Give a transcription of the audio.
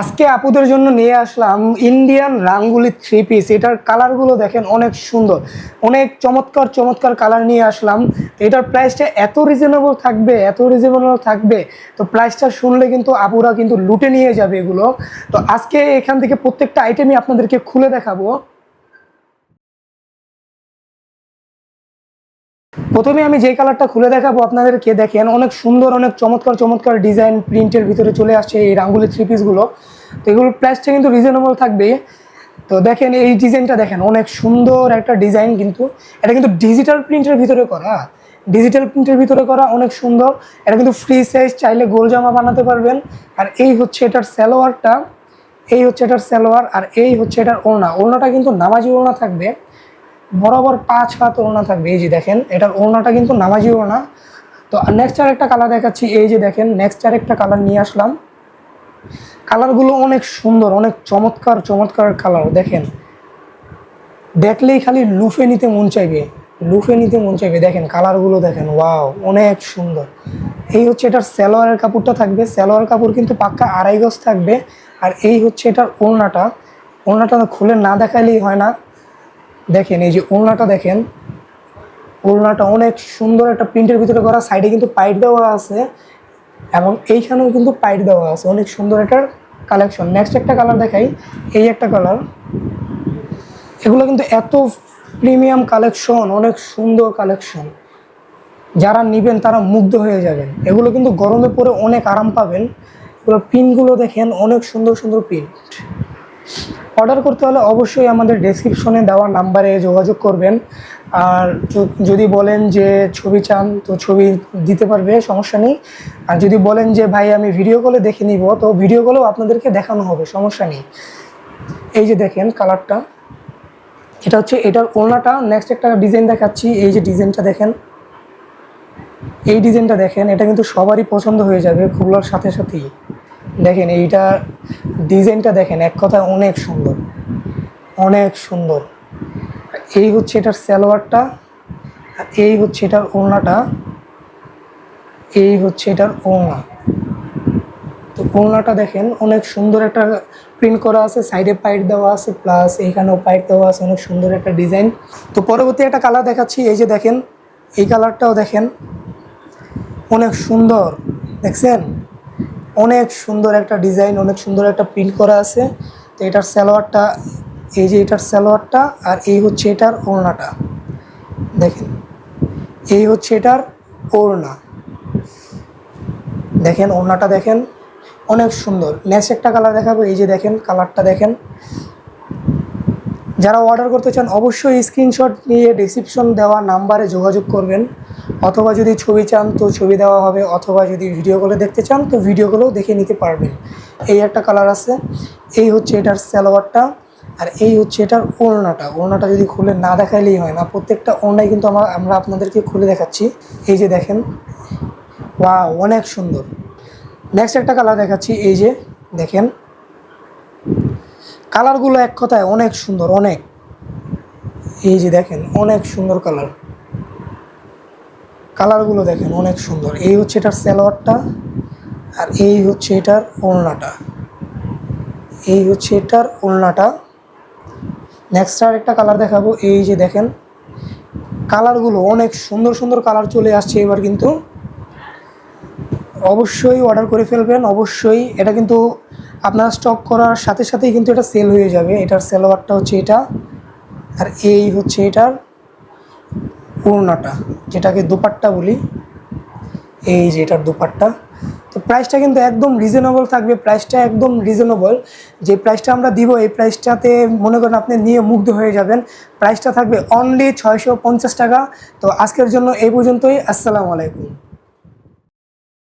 আজকে আপুদের জন্য নিয়ে আসলাম ইন্ডিয়ান রাঙ্গুলি থ্রি পিস এটার কালারগুলো দেখেন অনেক সুন্দর। অনেক চমৎকার চমৎকার কালার নিয়ে আসলাম। এটার প্রাইসটা এত রিজনেবল থাকবে, এত রিজনেবল থাকবে। তো প্রাইসটা শুনলে কিন্তু আপুরা কিন্তু লুটে নিয়ে যাবে এগুলো। তো আজকে এখান থেকে প্রত্যেকটা আইটেমই আপনাদেরকে খুলে দেখাবো। প্রথমে আমি যে কালারটা খুলে দেখাবো আপনাদেরকে দেখেন, অনেক সুন্দর, অনেক চমৎকার চমৎকার ডিজাইন প্রিন্টের ভিতরে চলে আসছে এই রাঙ্গুলি থ্রি পিসগুলো তো এগুলোর প্রাইসটা কিন্তু রিজনেবল থাকবে। তো দেখেন, এই ডিজাইনটা দেখেন, অনেক সুন্দর একটা ডিজাইন কিন্তু। এটা কিন্তু ডিজিটাল প্রিন্টের ভিতরে করা। ডিজিটাল প্রিন্টের ভিতরে করা, অনেক সুন্দর। এটা কিন্তু ফ্রি সাইজ চাইলে গোল জামা বানাতে পারবেন। আর এই হচ্ছে এটার স্যালোয়ারটা এই হচ্ছে এটার স্যালোয়ার আর এই হচ্ছে এটার ওড়না। ওড়নাটা কিন্তু নামাজি ওড়না থাকবে। বরাবর পাঁচ হাত ওড়না থাকবে। এই যে দেখেন, এটার ওড়নাটা কিন্তু নামাজি ওড়না। তো নেক্সট আর একটা কালার দেখাচ্ছি। এই যে দেখেন নেক্সট আর একটা কালার নিয়ে আসলাম। কালারগুলো অনেক সুন্দর, অনেক চমৎকার চমৎকার কালার দেখেন, দেখলেই খালি লুফে নিতে মন চাইবে। লুফে নিতে মন চাইবে। দেখেন কালারগুলো দেখেন ওয়াও অনেক সুন্দর। এই হচ্ছে এটার স্যালোয়ারের কাপড়টা থাকবে। স্যালোয়ার কাপড় কিন্তু পাক্কা আড়াই গজ থাকবে। আর এই হচ্ছে এটার ওড়নাটা। ওড়নাটা খুলে না দেখাইলেই হয় না। দেখেন, এই যে ওড়নাটা দেখেন, ওড়নাটা অনেক সুন্দর একটা প্রিন্টের ভিতরে করা, সাইডে কিন্তু পাইট দেওয়া আছে, এবং এইখানেও কিন্তু পাইট দেওয়া আছে, অনেক সুন্দর একটা কালেকশন। নেক্সট একটা কালার দেখাই, এই একটা কালার এগুলো কিন্তু এত প্রিমিয়াম কালেকশন, অনেক সুন্দর কালেকশন। যারা নেবেন তারা মুগ্ধ হয়ে যাবেন। এগুলো কিন্তু গরমে পরে অনেক আরাম পাবেন। এগুলো প্রিন্টগুলো দেখেন, অনেক সুন্দর সুন্দর প্রিন্ট অর্ডার করতে হলে অবশ্যই আমাদের ডেসক্রিপশনে দেওয়া নাম্বারে যোগাযোগ করবেন। আর যদি বলেন যে ছবি চান, তো ছবি দিতে পারবে, সমস্যা নেই। আর যদি বলেন যে, ভাই, আমি ভিডিও কলে দেখে নিব তো ভিডিও কলেও আপনাদেরকে দেখানো হবে, সমস্যা নেই। এই যে দেখেন কালারটা এটা হচ্ছে, এটার ওড়নাটা নেক্সট একটা ডিজাইন দেখাচ্ছি, এই যে ডিজাইনটা দেখেন। এই ডিজাইনটা দেখেন, এটা কিন্তু সবারই পছন্দ হয়ে যাবে খুবলার সাথে সাথেই। দেখেন, এইটা ডিজাইনটা দেখেন, এক কথায় অনেক সুন্দর। অনেক সুন্দর। এই হচ্ছে এটার সালোয়ারটা, আর এই হচ্ছে এটার ওড়নাটা, এই হচ্ছে এটার ওড়না। তো ওড়নাটা দেখেন, অনেক সুন্দর একটা প্রিন্ট করা আছে সাইডে পাইট দেওয়া আছে প্লাস এইখানেও পাইট দেওয়া আছে, অনেক সুন্দর একটা ডিজাইন। তো পরবর্তী একটা কালার দেখাচ্ছি, এই যে দেখেন, এই কালারটাও দেখেন, অনেক সুন্দর, দেখছেন? অনেক সুন্দর একটা ডিজাইন, অনেক সুন্দর একটা প্রিন্ট করা আছে। তো এটার সালোয়ারটা, এই যে এটার সালোয়ারটা আর এই হচ্ছে এটার ওড়নাটা। দেখেন, এই হচ্ছে এটার ওড়না। দেখেন, ওড়নাটা দেখেন, অনেক সুন্দর। নেক্সট একটা কালার দেখাবো, এই যে দেখেন কালারটা দেখেন। যারা অর্ডার করতে চান, অবশ্যই স্ক্রিনশট নিয়ে ডিসক্রিপশন দেওয়া নাম্বারে যোগাযোগ করবেন। অথবা যদি ছবি চান, তো ছবি দেওয়া হবে। অথবা যদি ভিডিও কলে দেখতে চান, তো ভিডিও কলেও দেখে নিতে পারবেন। এই একটা কালার আছে। এই হচ্ছে এটার স্যালোয়ারটা আর এই হচ্ছে এটার ওড়নাটা। ওড়নাটা যদি খুলে না দেখাইলেই হয় না। প্রত্যেকটা ওড়নাই কিন্তু আমরা আমরা আপনাদেরকে খুলে দেখাচ্ছি। এই যে দেখেন। ওয়া অনেক সুন্দর। নেক্সট একটা কালার দেখাচ্ছি। এই যে দেখেন। কালারগুলো এক কথায় অনেক সুন্দর, অনেক। এই যে দেখেন, অনেক সুন্দর কালার কালারগুলো দেখেন, অনেক সুন্দর। এই হচ্ছে এটার স্যালোয়ারটা আর এই হচ্ছে এটার ওড়নাটা। এই হচ্ছে এটার ওড়নাটা। নেক্সট আর একটা কালার দেখাবো, এই যে দেখেন, কালারগুলো অনেক সুন্দর সুন্দর কালার চলে আসছে এবার কিন্তু। অবশ্যই অর্ডার করে ফেলবেন, অবশ্যই এটা কিন্তু আপনার স্টক করার সাথে সাথেই কিন্তু এটা সেল হয়ে যাবে। এটার সেলোয়ারটা হচ্ছে এটা আর এই হচ্ছে এটার ওড়নাটা যেটাকে দুপাট্টা বলি, এই যে এটার দুপাট্টা। তো প্রাইসটা কিন্তু একদম রিজনেবল থাকবে প্রাইসটা একদম রিজনেবল যে প্রাইসটা আমরা দিব, এই প্রাইসটাতে মনে করেন আপনি নিয়ে মুগ্ধ হয়ে যাবেন। প্রাইসটা থাকবে অনলি ছয়শো পঞ্চাশ টাকা। তো আজকের জন্য এই পর্যন্তই। আসসালামু আলাইকুম।